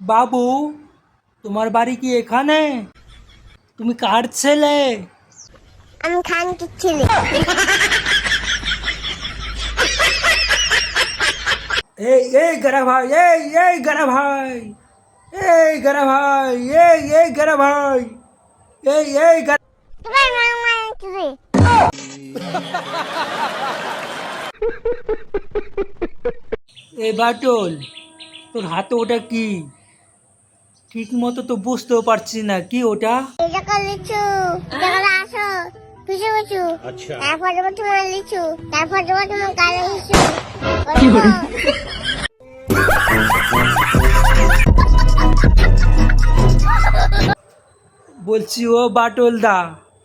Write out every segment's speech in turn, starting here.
বাবু তোমার বাড়ি কি এখানে তুমি কার ছেলে আমি খানকে ছেলে এই এই গরা ভাই এই এই গরা ভাই এই গরা ভাই এই এই গরা ভাই এই এই গরা তোমার মামা কি এই বাটল তোর হাতে ওটা কি ঠিক মতো তো বুঝতেও পারছি না। কি ওটা? এটা কর লিচু। এটা কর আসো পিছু পিছু। তারপর দেবো তোমার লিচু। তারপর দেবো তোমার কালো লিচু। বলছি ও বাটল দা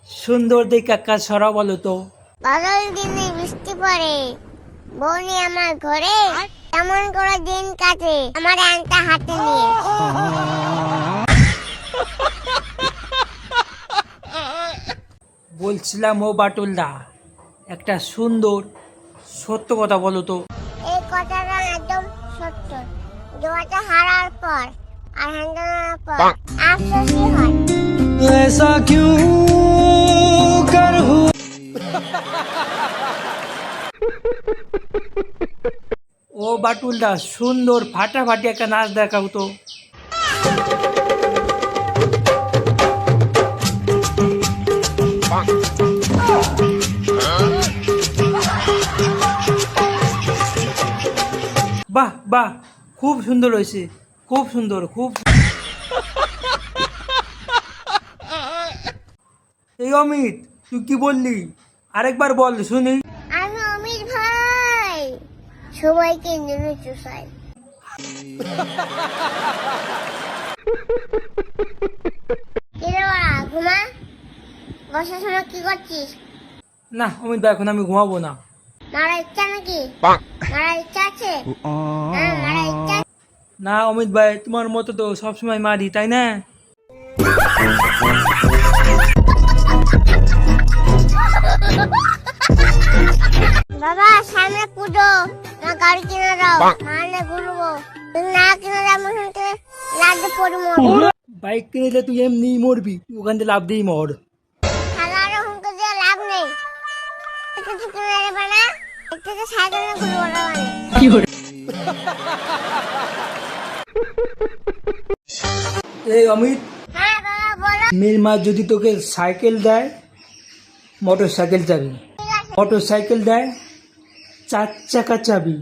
সুন্দর দেখে একটা সরা বলো তো। বদল দিনে বৃষ্টি পড়ে। বৌনি আমার ঘরে। কেমন করে দিন কাটে আমার আনটা হাতে নিয়ে বলছিলাম ও বাটল দা একটা সুন্দর সত্য কথা বলো তো এই কথাটা একদম সত্য জোয়াটা হারার পর আর হান্ডানোর পর আফসোসই হয় ऐसा क्यों कर ও বাটুল দা সুন্দর, ফাটাফাটি একটা নাচ দেখাও তো। বাহ বাহ, খুব সুন্দর হয়েছে, খুব সুন্দর, খুব এই অমিত, তুই কি বললি? আরেকবার বল, শুনি। সবাইকে নেমে চুষাই। ঘুমা? বসার সময় কি করছিস? না অমিত ভাই এখন আমি ঘুমাবো না। মারা ইচ্ছা নাকি? মারা ইচ্ছা আছে? হ্যাঁ না অমিত ভাই তোমার মতো তো সবসময় মারি তাই না? গাড়ি কিনে দাও মারলে ঘুরবো। না কিনে দাও মনে পড়ব বাইক কিনে দিলে তুই এমনি মরবি তুই ওখান থেকে লাভ দিই মর। হাজারো হুমকে দিয়ে লাভ নেই। কিছু কিনে দেবে না একটু তো সাইকেলে ঘুরবো না মানে। এই অমিত হ্যাঁ বাবা বলো। মেয়ের মা যদি তোকে সাইকেল দেয় মোটর সাইকেল চাবি মোটর সাইকেল দেয় চার চাকা চাবি